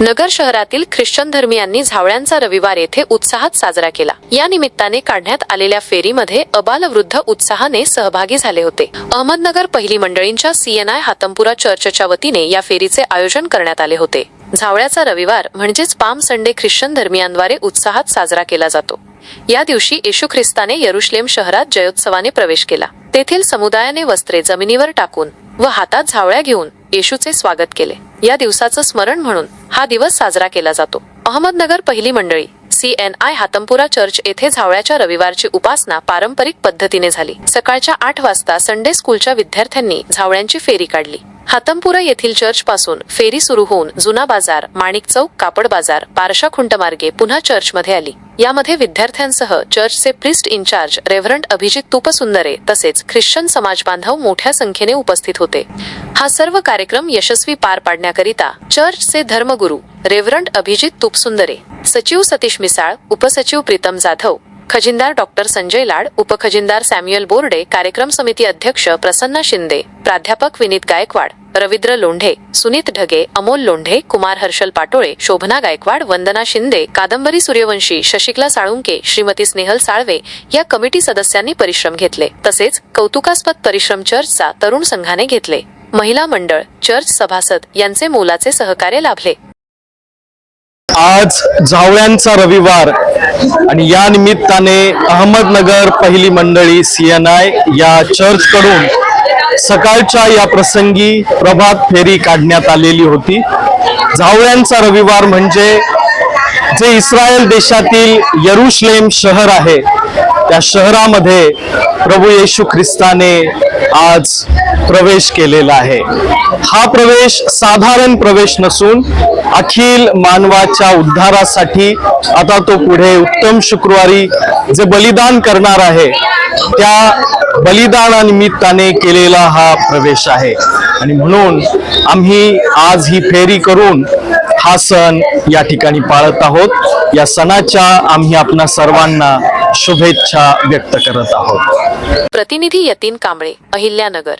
नगर शहरातील ख्रिश्चन धर्मियांनी झावळ्यांचा रविवार येथे उत्साहात साजरा केला. या निमित्ताने काढण्यात आलेल्या फेरीमध्ये अबालवृद्ध उत्साहाने सहभागी झाले होते. अहमदनगर पहिली मंडळींच्या सीएनआय हातमपुरा चर्चच्या वतीने या फेरीचे आयोजन करण्यात आले होते. झावळ्याचा रविवार म्हणजेच पाम संडे ख्रिश्चन धर्मियांद्वारे उत्साहात साजरा केला जातो. या दिवशी येशू ख्रिस्ताने यरुश्लेम शहरात जयोत्सवाने प्रवेश केला. तेथील समुदायाने वस्त्रे जमिनीवर टाकून व हातात झावळ्या घेऊन येशूचे स्वागत केले. या दिवसाचं स्मरण म्हणून हा दिवस साजरा केला जातो. अहमदनगर पहिली मंडळी C N I Hatampura church येथे झावळ्याच्या रविवारची उपासना पारंपरिक पद्धतीने झाली. सकाळच्या आठ वाजता संडे स्कूलच्या विद्यार्थ्यांनी झावळ्यांची फेरी काढली. हातमपुरा येथील चर्च पासून फेरी सुरू होऊन जुना बाजार माणिक चौक कापड बाजार पारशा खुंट मार्गे पुन्हा चर्चमध्ये आली. यामध्ये विद्यार्थ्यांसह चर्चचे priest incharge reverend Abhijit Tupsundare तसेच ख्रिश्चन समाज बांधव मोठ्या संख्येने उपस्थित होते. हा सर्व कार्यक्रम यशस्वी पार पाडण्याकरिता चर्चचे धर्मगुरू रेव्हरंट अभिजित तुपसुंदरे सचिव सतीश मिसाळ उपसचिव प्रीतम जाधव खजिनदार डॉक्टर संजय लाड उपखजिनदार सॅम्युअल बोर्डे कार्यक्रम समिती अध्यक्ष प्रसन्ना शिंदे प्राध्यापक विनीत गायकवाड रवींद्र लोंढे सुनीत ढगे अमोल लोंढे कुमार हर्षल पाटोळे शोभना गायकवाड वंदना शिंदे कादंबरी सूर्यवंशी शशिकला साळुंके श्रीमती स्नेहल साळवे या कमिटी सदस्यांनी परिश्रम घेतले. तसेच कौतुकास्पद परिश्रम चर्चचा तरुण संघाने घेतले. महिला मंडळ चर्च सभासद यांचे मोलाचे सहकार्य लाभले. आज जावळ्यांचा रविवार आणि या निमित्ताने अहमदनगर पहिली मंडळी सीएनआय या चर्च कडून सकाळच्या या प्रसंगी प्रभात फेरी काढण्यात आलेली होती. जावळ्यांचा रविवार म्हणजे जे इस्रायल देशातील यरुश्लेम शहर आहे त्या शहरामध्ये प्रभू येशू ख्रिस्ताने आज प्रवेश केलेला आहे. हा प्रवेश साधारण प्रवेश नसून अखिल मानवाच्या उद्धारासाठी आता तो पुढे उत्तम शुक्रवारी जे बलिदान करणार आहे त्या बलिदानानिमित्ताने केलेला हा प्रवेश आहे. आणि म्हणून आम्ही आज ही फेरी करून हा सण या ठिकाणी पाळत आहोत. या सणाच्या आम्ही आपणा सर्वांना शुभेच्छा व्यक्त करत आहोत. प्रतिनिधी यतीन कांबळे अहिल्यानगर.